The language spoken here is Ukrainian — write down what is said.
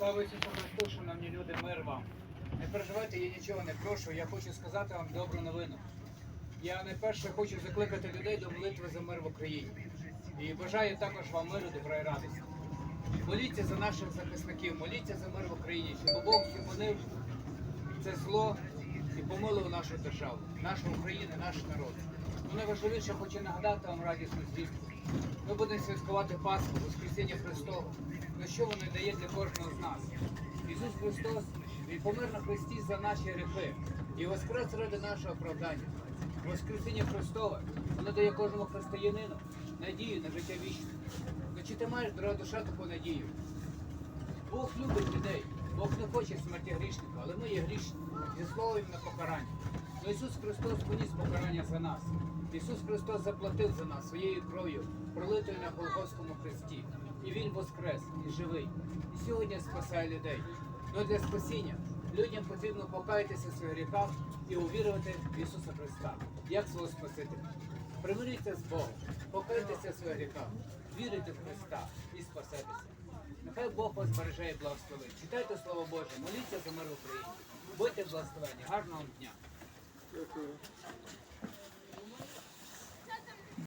Слава Ісусу Христу, шановні люди, мир вам. Не переживайте, я нічого не прошу. Я хочу сказати вам добру новину. Я найперше хочу закликати людей до молитви за мир в Україні. І бажаю також вам миру, добра і радості. Моліться за наших захисників, моліться за мир в Україні, щоб Бог зупинив це зло і помилував нашу державу, нашу Україну, наш народ. Ну найважливіше хочу нагадати вам радісну звістку. Ми будемо святкувати Пасху, Воскресіння Христове. На що воно дає для кожного з нас? Ісус Христос Він помер на Христі за наші гріхи і воскрес ради нашого оправдання. Воскресіння Христове воно дає кожному християнину надію на життя вічне. Ну чи ти маєш, дорога душа, таку надію? Бог любить людей, Бог не хоче смерті грішника, але ми є грішні зі словом на покарання. Но Ісус Христос поніс покарання за нас. Ісус Христос заплатив за нас своєю кров'ю, пролитою на Голгофському хресті. І Він воскрес і живий. І сьогодні спасає людей. Но для спасіння людям потрібно покаятися в своїх гріхах і увірувати в Ісуса Христа, як свого Спасителя. Примиріться з Богом, покайтеся в своїх гріхах, вірите в Христа і спасетеся. Нехай Бог вас береже і благословить. Читайте Слово Боже, моліться за мир в Україні. Будьте благословені. Гарного вам дня.